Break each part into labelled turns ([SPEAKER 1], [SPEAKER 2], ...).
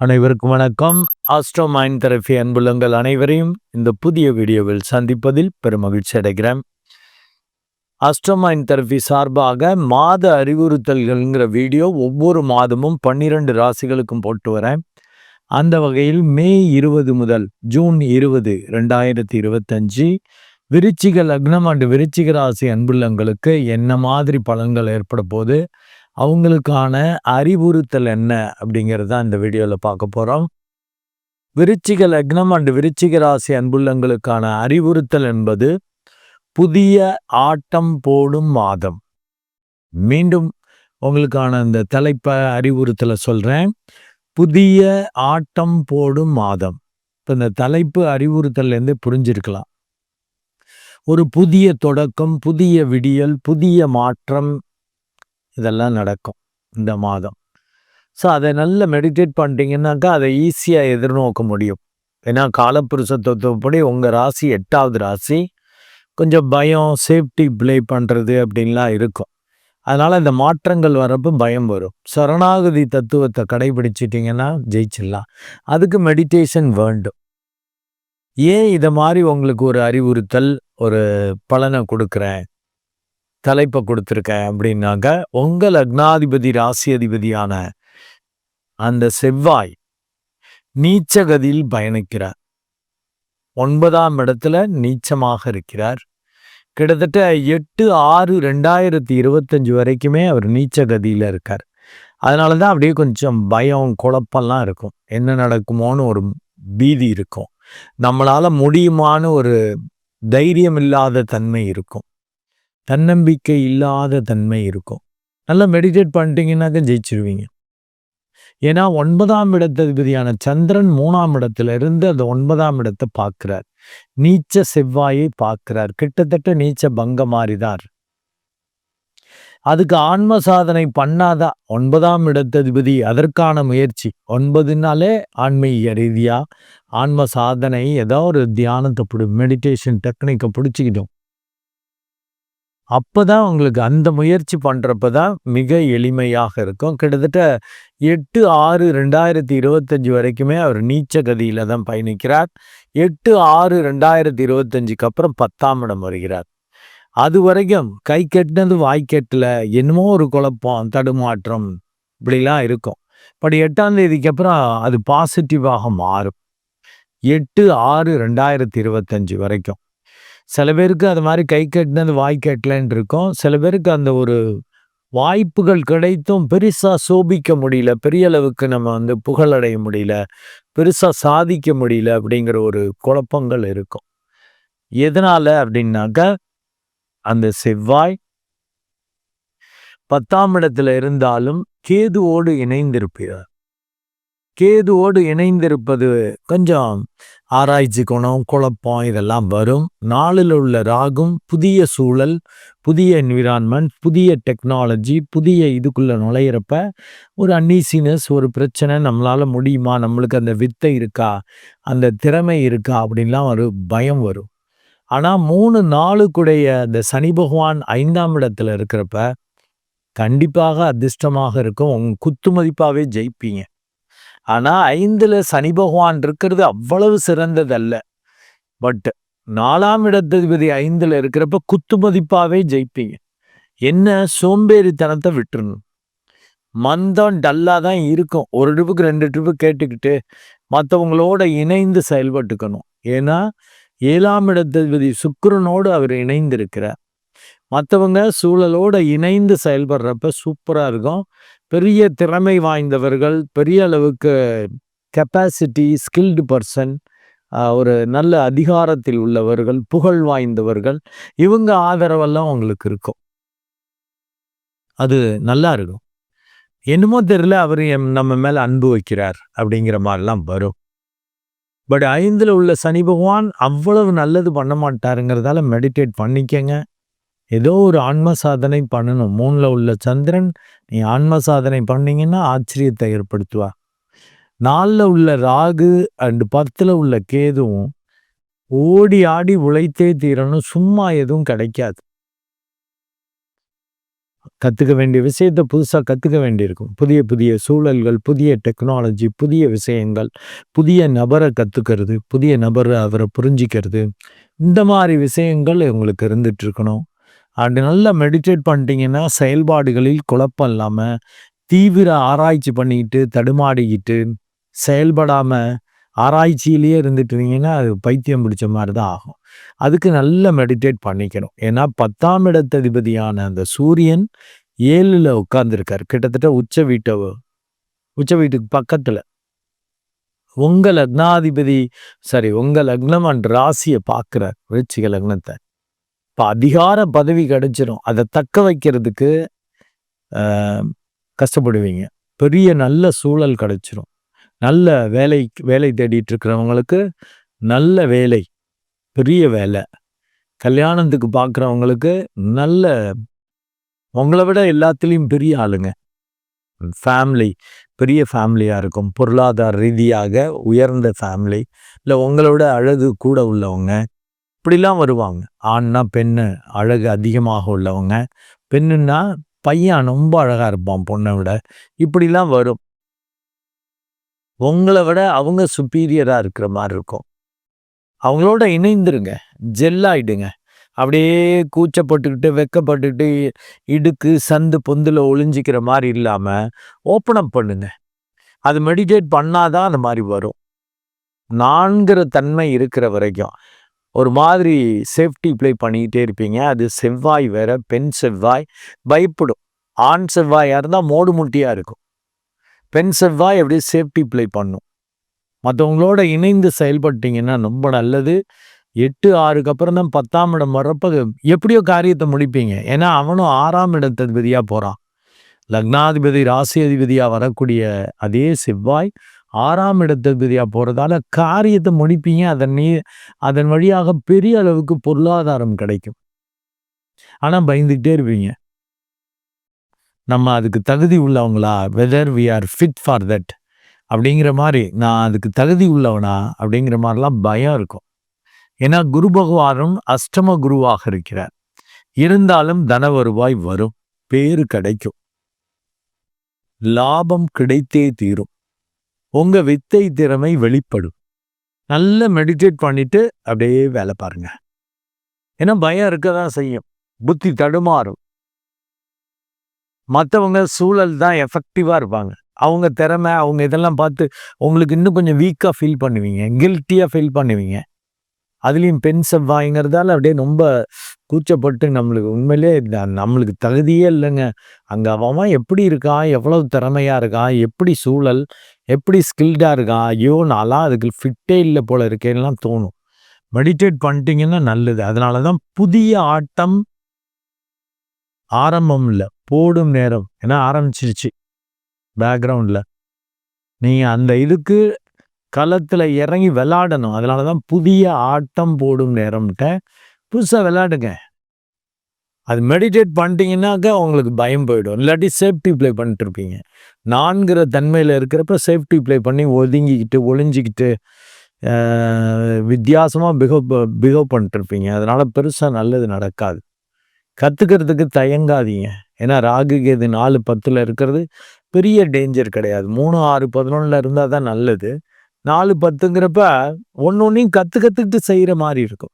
[SPEAKER 1] அனைவருக்கும் வணக்கம். Astro mind therapy அன்புள்ளங்கள் அனைவரையும் இந்த புதிய வீடியோவில் சந்திப்பதில் பெரும் மகிழ்ச்சி அடைகிறேன். ஆஸ்ட்ரோ மைண்ட் தெரபி சார்பாக மாத அறிவுறுத்தல்கள்ங்கிற வீடியோ ஒவ்வொரு மாதமும் பன்னிரண்டு ராசிகளுக்கும் போட்டு வரேன். அந்த வகையில் மே இருபது முதல் ஜூன் இருபது ரெண்டாயிரத்தி இருபத்தஞ்சு விருச்சிக லக்னம் அண்டு விருச்சிக ராசி அன்புள்ளங்களுக்கு என்ன மாதிரி பலன்கள் ஏற்பட போது அவங்களுக்கான அறிவுறுத்தல் என்ன அப்படிங்கிறது தான் இந்த வீடியோவில் பார்க்க போகிறோம் விருச்சிக லக்னம் அண்டு விருச்சிக ராசி அன்புள்ளங்களுக்கான அறிவுறுத்தல் என்பது புதிய ஆட்டம் போடும் மாதம். மீண்டும் உங்களுக்கான இந்த தலைப்பை அறிவுறுத்தலை சொல்கிறேன் புதிய ஆட்டம் போடும் மாதம். இப்போ இந்த தலைப்பு அறிவுறுத்தல்லேருந்து புரிஞ்சிருக்கலாம். ஒரு புதிய தொடக்கம் புதிய விடியல் புதிய மாற்றம் இதெல்லாம் நடக்கும் இந்த மாதம். ஸோ அதை நல்லா மெடிடேட் பண்ணிட்டீங்கன்னாக்கா அதை ஈஸியாக எதிர்நோக்க முடியும். ஏன்னா காலப்புருஷ தத்துவப்படி உங்கள் ராசி எட்டாவது ராசி கொஞ்சம் பயம் சேஃப்டி ப்ளே பண்ணுறது அப்படின்லாம் இருக்கும். அதனால் இந்த மாற்றங்கள் வரப்போ பயம் வரும். சரணாகதி தத்துவத்தை கடைபிடிச்சிட்டிங்கன்னா ஜெயிச்சிடலாம். அதுக்கு மெடிடேஷன் வேண்டும். ஏன் இதை மாதிரி உங்களுக்கு ஒரு அறிவுறுத்தல் ஒரு பலனை கொடுக்குறேன்? தலைப்பை கொடுத்துருக்கேன் அப்படின்னாக்க உங்கள் லக்னாதிபதி ராசி அதிபதியான அந்த செவ்வாய் நீச்சகதியில் பயணிக்கிறார். ஒன்பதாம் இடத்துல நீச்சமாக இருக்கிறார். கிட்டத்தட்ட எட்டு ஆறு ரெண்டாயிரத்தி இருபத்தஞ்சு வரைக்குமே அவர் நீச்சகதியில் இருக்கார். அதனால தான் அப்படியே கொஞ்சம் பயம் குழப்பம்லாம் இருக்கும். என்ன நடக்குமோன்னு ஒரு பீதி இருக்கும். நம்மளால் முடியுமான்னு ஒரு தைரியம் இல்லாத தன்மை இருக்கும். தன்னம்பிக்கை இல்லாத தன்மை இருக்கும். நல்லா மெடிடேட் பண்ணிட்டீங்கன்னாக்க ஜெயிச்சிருவீங்க. ஏன்னா ஒன்பதாம் இடத்ததிபதியான சந்திரன் மூணாம் இடத்துல இருந்து அந்த ஒன்பதாம் இடத்தை பார்க்கிறார். நீச்ச செவ்வாயை பார்க்கிறார். கிட்டத்தட்ட நீச்ச பங்க மாறிதார் அதுக்கு ஆன்ம சாதனை பண்ணாதா ஒன்பதாம் இடத்ததிபதி அதற்கான முயற்சி. ஒன்பதுனாலே ஆன்மீக ரீதியா ஆன்ம சாதனை ஏதோ ஒரு தியானத்தை பிடி மெடிடேஷன் டெக்னிக்கை பிடிச்சிக்கிட்டோம். அப்போ தான் உங்களுக்கு அந்த முயற்சி பண்ணுறப்ப தான் மிக எளிமையாக இருக்கும். கிட்டத்தட்ட எட்டு ஆறு ரெண்டாயிரத்தி இருபத்தஞ்சி வரைக்குமே அவர் நீச்ச கதியில் தான் பயணிக்கிறார். எட்டு ஆறு ரெண்டாயிரத்தி இருபத்தஞ்சுக்கு அப்புறம் பத்தாம் இடம் வருகிறார். அது வரைக்கும் கை கெட்டினது வாய் கெட்டல என்னமோ ஒரு குழப்பம் தடுமாற்றம் இப்படிலாம் இருக்கும். பட் எட்டாம் தேதிக்கு அப்புறம் அது பாசிட்டிவாக மாறும். எட்டு ஆறு ரெண்டாயிரத்தி இருபத்தஞ்சு வரைக்கும். சில பேருக்கு அது மாதிரி கை கட்டினது வாய் கட்டலன்னு இருக்கும். சில பேருக்கு அந்த ஒரு வாய்ப்புகள் கிடைத்தும் பெருசாக சோபிக்க முடியல. பெரிய அளவுக்கு நம்ம வந்து புகழடைய முடியல. பெருசாக சாதிக்க முடியல அப்படிங்கிற ஒரு குழப்பங்கள் இருக்கும். எதனால் அப்படின்னாக்க அந்த செவ்வாய் பத்தாம் இடத்துல இருந்தாலும் கேதுவோடு இணைந்திருப்பார். கேதுவோடு இணைந்திருப்பது கொஞ்சம் ஆராய்ச்சி குணம் குழப்பம் இதெல்லாம் வரும். நாளில் உள்ள ராகும் புதிய சூழல் புதிய என்விரான்மெண்ட் புதிய டெக்னாலஜி புதிய இதுக்குள்ளே நுழையிறப்ப ஒரு அன்னீசினஸ் ஒரு பிரச்சனை நம்மளால் முடியுமா? நம்மளுக்கு அந்த வித்தை இருக்கா? அந்த திறமை இருக்கா? அப்படின்லாம் ஒரு பயம் வரும். ஆனால் மூணு நாளுக்குடைய அந்த சனி பகவான் ஐந்தாம் இடத்துல இருக்கிறப்ப கண்டிப்பாக அதிர்ஷ்டமாக இருக்கும். உங்க குத்து மதிப்பாகவே ஜெயிப்பீங்க. ஆனால் ஐந்தில் சனி பகவான் இருக்கிறது அவ்வளவு சிறந்ததல்ல. பட் நாலாம் இடத்ததிபதி ஐந்தில் இருக்கிறப்ப குத்து மதிப்பாகவே ஜெயிப்பீங்க. என்ன? சோம்பேறித்தனத்தை விட்டுருணும் மந்தம் டல்லாக தான் இருக்கும். ஒரு ட்ரிப்புக்கு ரெண்டு ட்ரிப்பு கேட்டுக்கிட்டு மற்றவங்களோட இணைந்து செயல்பட்டுக்கணும். ஏன்னா ஏழாம் இடத்ததிபதி சுக்கரனோடு அவர் இணைந்திருக்கிறார். மற்றவங்க சூழலோடு இணைந்து செயல்படுறப்ப சூப்பராக இருக்கும். பெரிய திறமை வாய்ந்தவர்கள் பெரிய அளவுக்கு கெப்பாசிட்டி ஸ்கில்டு பர்சன் ஒரு நல்ல அதிகாரத்தில் உள்ளவர்கள் புகழ் வாய்ந்தவர்கள் இவங்க ஆதரவெல்லாம் அவங்களுக்கு இருக்கும். அது நல்லா இருக்கும். என்னமோ தெரியல அவர் நம்ம மேலே அன்பு வைக்கிறார் அப்படிங்கிற மாதிரிலாம் வரும். பட் ஐந்தில் உள்ள சனி பகவான் அவ்வளவு நல்லது பண்ண மாட்டாருங்கிறதால மெடிடேட் பண்ணிக்கங்க. ஏதோ ஒரு ஆன்ம சாதனை பண்ணணும். மூணில் உள்ள சந்திரன் நீ ஆன்ம சாதனை பண்ணிங்கன்னா ஆச்சரியத்தை ஏற்படுத்துவா. நாலில் உள்ள ராகு அண்டு பத்தில் உள்ள கேதுவும் ஓடி ஆடி உழைத்தே தீரணும். சும்மா எதுவும் கிடைக்காது. கற்றுக்க வேண்டிய விஷயத்தை புதுசாக கற்றுக்க வேண்டியிருக்கும். புதிய புதிய சூழல்கள் புதிய டெக்னாலஜி புதிய விஷயங்கள் புதிய நபரை கற்றுக்கிறது புதிய நபரை அவரை புரிஞ்சிக்கிறது. இந்த மாதிரி விஷயங்கள் உங்களுக்கு இருந்துட்டு இருக்கணும். அப்படி நல்லா மெடிடேட் பண்ணிட்டீங்கன்னா செயல்பாடுகளில் குழப்பம் இல்லாமல் தீவிர ஆராய்ச்சி பண்ணிக்கிட்டு தடுமாடிக்கிட்டு செயல்படாமல் ஆராய்ச்சியிலேயே இருந்துட்டுருந்தீங்கன்னா அது பைத்தியம் பிடிச்ச மாதிரி தான் ஆகும். அதுக்கு நல்லா மெடிடேட் பண்ணிக்கணும். ஏன்னா பத்தாம் இடத்ததிபதியான அந்த சூரியன் ஏழில் உட்காந்துருக்கார் கிட்டத்தட்ட உச்ச வீட்டை உச்ச வீட்டுக்கு பக்கத்தில். உங்கள் லக்னாதிபதி சரி உங்கள் லக்னம் அண்ட் ராசியை பார்க்குறார் விருச்சிக லக்னத்தை. இப்போ அதிகார பதவி கிடைச்சிடும் அதை தக்க வைக்கிறதுக்கு கஷ்டப்படுவீங்க. பெரிய நல்ல சூழல் கிடைச்சிரும். நல்ல வேலை வேலை தேடிட்டு இருக்கிறவங்களுக்கு நல்ல வேலை பெரிய வேலை. கல்யாணத்துக்கு பார்க்குறவங்களுக்கு நல்ல உங்களை விட எல்லாத்துலேயும் பெரிய ஆளுங்க. ஃபேமிலி பெரிய ஃபேமிலியாக இருக்கும். பொருளாதார ரீதியாக உயர்ந்த ஃபேமிலி இல்லை உங்களோட அழகு கூட உள்ளவங்க. இப்படிலாம் வருவாங்க. ஆண்னா பெண்ணு அழகு அதிகமாக உள்ளவங்க. பெண்ணுன்னா பையன் ரொம்ப அழகாக இருப்பான் பொண்ணை விட. இப்படிலாம் வரும். உங்களை விட அவங்க சுப்பீரியராக இருக்கிற மாதிரி இருக்கும். அவங்களோட இணைந்துருங்க. ஜெல்லாயிடுங்க அப்படியே கூச்சப்பட்டுக்கிட்டு வெக்கப்பட்டுக்கிட்டு இடுக்கு சந்து பொந்தில் ஒளிஞ்சிக்கிற மாதிரி இல்லாமல் ஓப்பன் அப் பண்ணுங்க. அது மெடிடேட் பண்ணாதான் அந்த மாதிரி வரும். நான்கிற தன்மை இருக்கிற வரைக்கும். ஒரு மாதிரி சேஃப்டி ப்ளே பண்ணிக்கிட்டே இருப்பீங்க. அது செவ்வாய் வேற பெண் செவ்வாய். பயப்படும். ஆண் செவ்வாயாக இருந்தால் மோடு முட்டியாக இருக்கும். பெண் செவ்வாய் அப்படியே சேஃப்டி ப்ளே பண்ணும். மற்றவங்களோட இணைந்து செயல்பட்டீங்கன்னா ரொம்ப நல்லது. எட்டு ஆறுக்கு அப்புறம் தான் பத்தாம் இடம் வர்றப்ப எப்படியோ காரியத்தை முடிப்பீங்க. ஏன்னா அவனும் ஆறாம் இடத்ததிபதியாக போகிறான் லக்னாதிபதி ராசி அதிபதியாக வரக்கூடிய அதே செவ்வாய் ஆறாம் இடத்ததிபதியாக போகிறதால காரியத்தை முடிப்பீங்க. அதன் நீ அதன் வழியாக பெரிய அளவுக்கு பொருளாதாரம் கிடைக்கும். ஆனால் பயந்துக்கிட்டே இருப்பீங்க. நம்ம அதுக்கு தகுதி உள்ளவங்களா? Whether we are fit for that அப்படிங்கிற மாதிரி நான் அதுக்கு தகுதி உள்ளவனா? அப்படிங்கிற மாதிரிலாம் பயம் இருக்கும். ஏன்னா குரு பகவானும் அஷ்டம குருவாக இருக்கிறார். இருந்தாலும் தன வருவாய் வரும். பேரு கிடைக்கும். லாபம் கிடைத்தே தீரும். உங்க வித்தை திறமை வெளிப்படும். நல்ல மெடிடேட் பண்ணிட்டு அப்படியே வேலை பாருங்க. ஏன்னா பயம் இருக்க தான் செய்யும். புத்தி தடுமாறும். மற்றவங்க சூழல் தான் எஃபெக்டிவாக இருப்பாங்க. அவங்க திறமை அவங்க இதெல்லாம் பார்த்து உங்களுக்கு இன்னும் கொஞ்சம் வீக்காக ஃபீல் பண்ணுவீங்க. கில்ட்டியாக ஃபீல் பண்ணுவீங்க. அதுலேயும் பெண் செவ்வாய்ங்கிறதால அப்படியே ரொம்ப கூச்சப்பட்டு நம்மளுக்கு உண்மையிலே நம்மளுக்கு தகுதியே இல்லைங்க. அங்கே அவன் எப்படி இருக்கான்? எவ்வளவு திறமையாக இருக்கான்? எப்படி சூழல்? எப்படி ஸ்கில்டாக இருக்கான் ஐயோ நான்லாம் அதுக்கு ஃபிட்டே இல்லை போல இருக்கேன்லாம் தோணும். மெடிடேட் பண்ணிட்டீங்கன்னா நல்லது. அதனால தான் புதிய ஆட்டம் ஆரம்பம் இல்லை போடும் நேரம். ஏன்னா ஆரம்பிச்சிருச்சு பேக்ரவுண்டில் நீங்கள் அந்த இதுக்கு களத்தில் இறங்கி விளாடணும். அதனால தான் புதிய ஆட்டம் போடும் நேரம்ட்ட புதுசாக விளாடுங்க. அது மெடிடேட் பண்ணிட்டீங்கன்னாக்க உங்களுக்கு பயம் போயிடும். இல்லாட்டி சேஃப்டி ப்ளே பண்ணிட்டுருப்பீங்க. நான்கிற தன்மையில் இருக்கிறப்ப சேஃப்டி ப்ளே பண்ணி ஒதுங்கிக்கிட்டு ஒளிஞ்சிக்கிட்டு வித்தியாசமாக பிஹேவ் பிஹேவ் பண்ணிட்டுருப்பீங்க. அதனால் பெருசாக நல்லது நடக்காது. கற்றுக்கிறதுக்கு தயங்காதீங்க. ஏன்னா ராகு கேது நாலு பத்தில் இருக்கிறது பெரிய டேஞ்சர் கிடையாது. மூணு ஆறு பதினொன்றில் இருந்தால் தான் நல்லது. நாலு பத்துங்கிறப்ப ஒன்று ஒன்றையும் கற்று கற்றுக்கிட்டு செய்கிற மாதிரி இருக்கும்.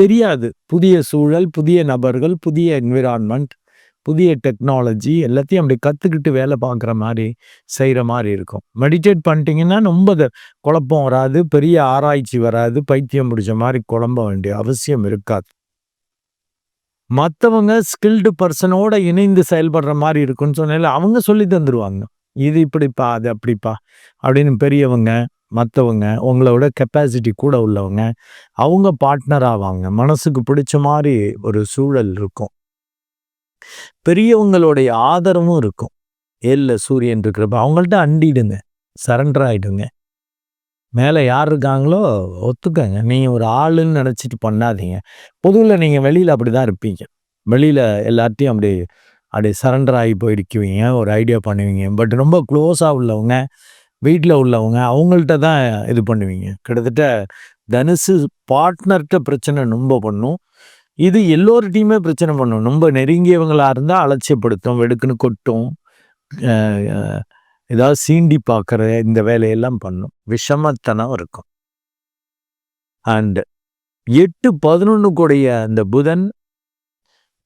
[SPEAKER 1] தெரியாது. புதிய சூழல் புதிய நபர்கள் புதிய என்விரான்மெண்ட் புதிய டெக்னாலஜி எல்லாத்தையும் அப்படி கற்றுக்கிட்டு வேலை பார்க்குற மாதிரி செய்கிற மாதிரி இருக்கும். மெடிடேட் பண்ணிட்டீங்கன்னா ரொம்ப குழப்பம் வராது பெரிய ஆராய்ச்சி வராது பைத்தியம் பிடிச்ச மாதிரி குழம்ப வேண்டிய அவசியம் இருக்காது. மற்றவங்க ஸ்கில்டு பர்சனோட இணைந்து செயல்படுற மாதிரி இருக்குன்னு சொன்னால அவங்க சொல்லி தந்துடுவாங்க இது இப்படிப்பா அது அப்படிப்பா அப்படின்னு பெரியவங்க மற்றவங்க உங்களோட கெப்பாசிட்டி கூட உள்ளவங்க அவங்க பார்ட்னர் ஆவாங்க. மனசுக்கு பிடிச்ச மாதிரி ஒரு சூழல் இருக்கும். பெரியவங்களுடைய ஆதரவும் இருக்கும். ஏழில் சூரியன் இருக்கிறப்ப அவங்கள்ட்ட அண்டிடுங்க. சரண்டர் ஆகிடுங்க மேலே யார் இருக்காங்களோ ஒத்துக்கங்க. நீங்கள் ஒரு ஆளுன்னு நினச்சிட்டு பண்ணாதீங்க. பொதுவில் நீங்கள் வெளியில் அப்படி தான் இருப்பீங்க. வெளியில் எல்லாத்தையும் அப்படி அப்படி சரண்டர் ஆகி போயிருக்குவீங்க ஒரு ஐடியா பண்ணுவீங்க. பட் ரொம்ப க்ளோஸாக உள்ளவங்க வீட்டில் உள்ளவங்க அவங்கள்ட்ட தான் இது பண்ணுவீங்க. கிட்டத்தட்ட தனுசு பார்ட்னர்கிட்ட பிரச்சனை ரொம்ப பண்ணும். இது எல்லோர்கிட்டையுமே பிரச்சனை பண்ணும். ரொம்ப நெருங்கியவங்களாக இருந்தால் அலட்சியப்படுத்தும் வெடுக்குன்னு கொட்டும் ஏதாவது சீண்டி பார்க்குற இந்த வேலையெல்லாம் பண்ணும். விஷமத்தனம் இருக்கும். அண்டு எட்டு பதினொன்று கூடைய அந்த புதன்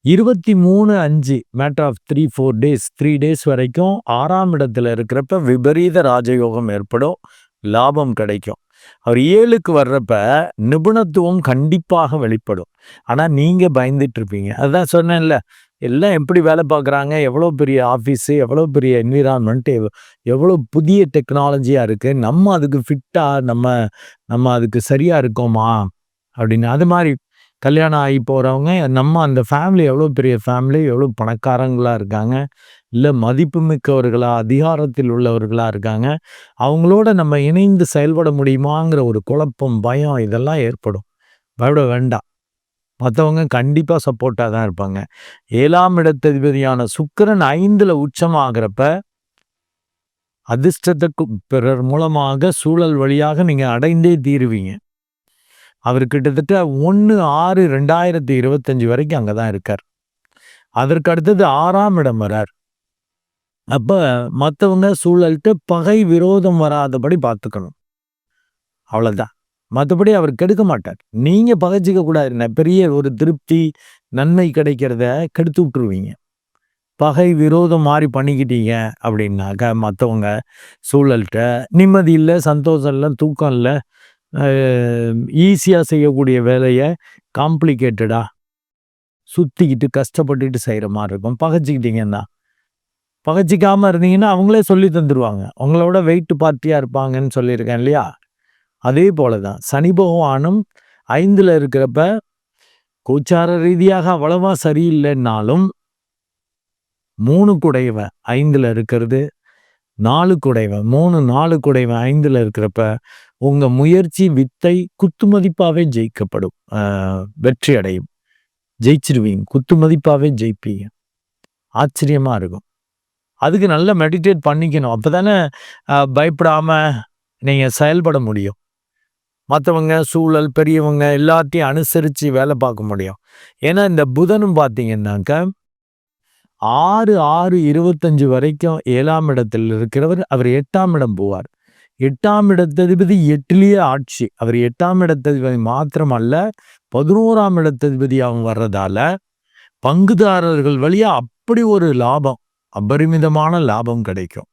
[SPEAKER 1] இருபத்தி மூணு அஞ்சு matter of three four days three days வரைக்கும் ஆறாம் இடத்துல இருக்கிறப்ப விபரீத ராஜயோகம் ஏற்படும் லாபம் கிடைக்கும். அவர் ஏழுக்கு வர்றப்ப நிபுணத்துவம் கண்டிப்பாக வெளிப்படும். ஆனால் நீங்கள் பயந்துட்டு இருப்பீங்க. அதுதான் சொன்னேன்ல எல்லாம் எப்படி வேலை பார்க்குறாங்க? எவ்வளோ பெரிய ஆஃபீஸு எவ்வளோ பெரிய என்விரான்மெண்ட் எவ்வளோ புதிய டெக்னாலஜியாக இருக்குது நம்ம அதுக்கு ஃபிட்டாக நம்ம நம்ம அதுக்கு சரியாக இருக்கோமா? அப்படின்னு அது மாதிரி கல்யாணம் ஆகி போகிறவங்க நம்ம அந்த ஃபேமிலி எவ்வளோ பெரிய ஃபேமிலி எவ்வளோ பணக்காரங்களாக இருக்காங்க இல்லை மதிப்புமிக்கவர்களா அதிகாரத்தில் உள்ளவர்களாக இருக்காங்க அவங்களோட நம்ம இணைந்து செயல்பட முடியுமாங்கிற ஒரு குழப்பம் பயம் இதெல்லாம் ஏற்படும். பயப்பட வேண்டாம். மற்றவங்க கண்டிப்பாக சப்போர்ட்டாக தான் இருப்பாங்க. ஏழாம் இடத்ததிபதியான சுக்கரன் ஐந்தில் உச்சமாகிறப்ப அதிர்ஷ்டத்துக்கு பிறர் மூலமாக சூழல் வழியாக நீங்கள் அடைந்தே தீருவீங்க. அவர் கிட்டத்தட்ட ஒன்று ஆறு ரெண்டாயிரத்தி இருபத்தஞ்சு வரைக்கும் அங்கே தான் இருக்கார். அதற்கு அடுத்தது ஆறாம் இடம் வரார். அப்போ மற்றவங்க சூழல்கிட்ட பகை விரோதம் வராதபடி பார்த்துக்கணும். அவ்வளோதான் மற்றபடி அவர் கெடுக்க மாட்டார். நீங்கள் பகைச்சிக்க கூடாது. பெரிய ஒரு திருப்தி நன்மை கிடைக்கிறத கெடுத்து விட்டுருவீங்க. பகை விரோதம் மாதிரி பண்ணிக்கிட்டீங்க அப்படின்னாக்க மற்றவங்க சூழல்கிட்ட நிம்மதி இல்லை சந்தோஷம் இல்லை தூக்கம் இல்லை ஈஸியாக செய்யக்கூடிய வேலையை காம்ப்ளிகேட்டடாக சுற்றிக்கிட்டு கஷ்டப்பட்டுட்டு செய்கிற மாதிரி இருக்கும். பகைச்சிக்கிட்டீங்கன்னா பகைச்சிக்காமல் இருந்தீங்கன்னா அவங்களே சொல்லி தந்துடுவாங்க உங்களோட வெயிட் பார்ட்டியாக இருப்பாங்கன்னு சொல்லியிருக்கேன் இல்லையா? அதே போல தான் சனி பகவானும் ஐந்தில் இருக்கிறப்ப கோச்சார ரீதியாக அவ்வளவா சரியில்லைன்னாலும் மூணு குடைவன் ஐந்தில் இருக்கிறது நாலு குடைவன் மூணு நாலு குடைவன் ஐந்தில் இருக்கிறப்ப உங்கள் முயற்சி வித்தை குத்து மதிப்பாகவே ஜெயிக்கப்படும். வெற்றி அடையும் ஜெயிச்சிருவீங்க. குத்து மதிப்பாகவே ஜெயிப்பீங்க. ஆச்சரியமாக இருக்கும். அதுக்கு நல்லா மெடிடேட் பண்ணிக்கணும். அப்போ தானே பயப்படாமல் நீங்கள் செயல்பட முடியும். மற்றவங்க சூழல் பெரியவங்க எல்லாத்தையும் அனுசரித்து வேலை பார்க்க முடியும். ஏன்னா இந்த புதனும் பார்த்தீங்கன்னாக்க ஆறு ஆறு இருபத்தஞ்சு வரைக்கும் ஏழாம் இடத்தில் இருக்கிறவர் அவர் எட்டாம் இடம் போவார். எட்டாம் இடத்ததிபதி எட்டிலேயே ஆட்சி. அவர் எட்டாம் இடத்ததிபதி மாத்திரமல்ல பதினோராம் இடத்ததிபதி அவங்க வர்றதால பங்குதாரர்கள் வழியா அப்படி ஒரு லாபம் அபரிமிதமான லாபம் கிடைக்கும்.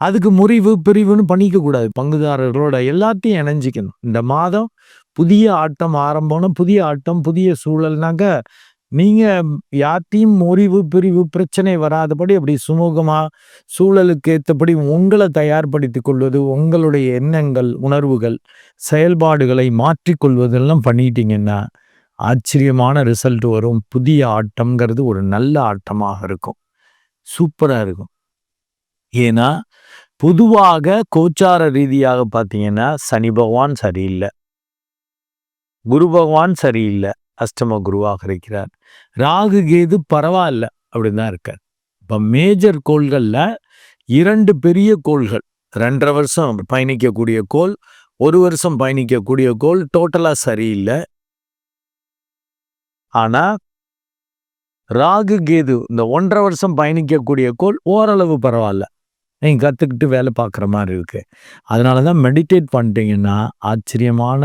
[SPEAKER 1] அதுக்கு முறிவு பிரிவுன்னு பண்ணிக்க கூடாது. பங்குதாரர்களோட எல்லாத்தையும் இணைஞ்சிக்கணும். இந்த மாதம் புதிய ஆட்டம் ஆரம்பம்னா புதிய ஆட்டம் புதிய சூழல்னாக்க நீங்கள் யார்த்தையும் முறிவு பிரிவு பிரச்சனை வராதபடி அப்படி சுமூகமாக சூழலுக்கு ஏற்றபடி உங்களை தயார்படுத்தி கொள்வது உங்களுடைய எண்ணங்கள் உணர்வுகள் செயல்பாடுகளை மாற்றிக்கொள்வதெல்லாம் பண்ணிட்டீங்கன்னா ஆச்சரியமான ரிசல்ட் வரும். புதிய ஆட்டம்ங்கிறது ஒரு நல்ல ஆட்டமாக இருக்கும். சூப்பராக இருக்கும். ஏன்னா பொதுவாக கோச்சார ரீதியாக பார்த்தீங்கன்னா சனி பகவான் சரியில்லை. குரு பகவான் சரியில்லை. அஷ்டம குருவாக இருக்கிறார். ராகு கேது பரவாயில்ல அப்படின்னு தான் இருக்கார். இப்போ மேஜர் கோள்களில் இரண்டு பெரிய கோள்கள் ரெண்டரை வருஷம் பயணிக்கக்கூடிய கோள் ஒரு வருஷம் பயணிக்கக்கூடிய கோள் டோட்டலாக சரியில்லை. ஆனால் ராகு கேது இந்த ஒன்றரை வருஷம் பயணிக்கக்கூடிய கோள் ஓரளவு பரவாயில்ல. நீங்கள் கற்றுக்கிட்டு வேலை பார்க்குற மாதிரி இருக்குது அதனால தான் மெடிடேட் பண்ணிட்டீங்கன்னா ஆச்சரியமான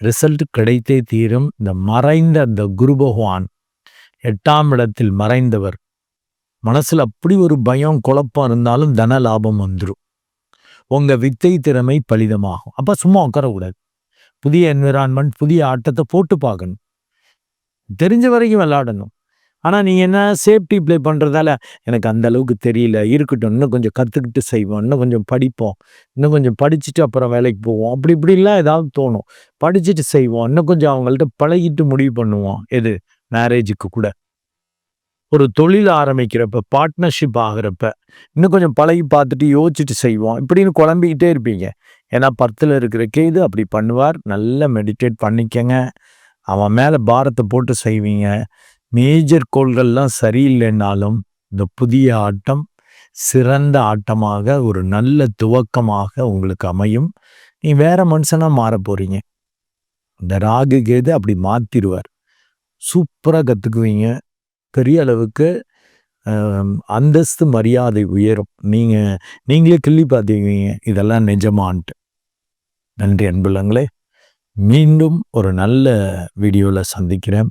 [SPEAKER 1] ரிசல்ட் கிடைத்தே தீரும். இந்த மறைந்த அந்த குரு பகவான் எட்டாம் இடத்தில் மறைந்தவர். மனசில் அப்படி ஒரு பயம் குழப்பம் இருந்தாலும் தன லாபம் வந்துடும் உங்கள் வித்தை திறமை பலிதமாகும். அப்போ சும்மா உட்காரக்கூடாது. புதிய என்விரான்மெண்ட் புதிய ஆட்டத்தை போட்டு பார்க்கணும். தெரிஞ்ச வரைக்கும் விளாடணும் ஆனால் நீங்கள் என்ன சேஃப்டி ப்ளே பண்ணுறதால எனக்கு அந்த அளவுக்கு தெரியல. இருக்கட்டும் இன்னும் கொஞ்சம் கற்றுக்கிட்டு செய்வோம். இன்னும் கொஞ்சம் படிப்போம். இன்னும் கொஞ்சம் படிச்சுட்டு அப்புறம் வேலைக்கு போவோம். அப்படி இப்படிலாம் ஏதாவது தோணும். படிச்சுட்டு செய்வோம். இன்னும் கொஞ்சம் அவங்கள்ட்ட பழகிட்டு முடிவு பண்ணுவோம். எது? மேரேஜுக்கு கூட. ஒரு தொழில் ஆரம்பிக்கிறப்ப பார்ட்னர்ஷிப் ஆகிறப்ப இன்னும் கொஞ்சம் பழகி பார்த்துட்டு யோசிச்சுட்டு செய்வோம். இப்படின்னு குழம்பிக்கிட்டே இருப்பீங்க. ஏன்னா பத்தில் இருக்கிற கேது அப்படி பண்ணுவார். நல்லா மெடிடேட் பண்ணிக்கங்க. அவன் மேலே பாரத்தை போட்டு செய்வீங்க. மேஜர் கோள்கள்லாம் சரியில்லைன்னாலும் இந்த புதிய ஆட்டம் சிறந்த ஆட்டமாக ஒரு நல்ல துவக்கமாக உங்களுக்கு அமையும். நீ வேற மனுஷனாக மாற போறீங்க. இந்த ராகு கேது அப்படி மாத்திடுவார் சூப்பராக கற்றுக்குவீங்க பெரிய அளவுக்கு அந்தஸ்து மரியாதை உயரும். நீங்கள் நீங்களே கிள்ளி பார்த்துக்குவீங்க. இதெல்லாம் நிஜமான்ட்டு. நன்றி அன்புள்ளங்களே மீண்டும் ஒரு நல்ல வீடியோவில் சந்திக்கிறேன்.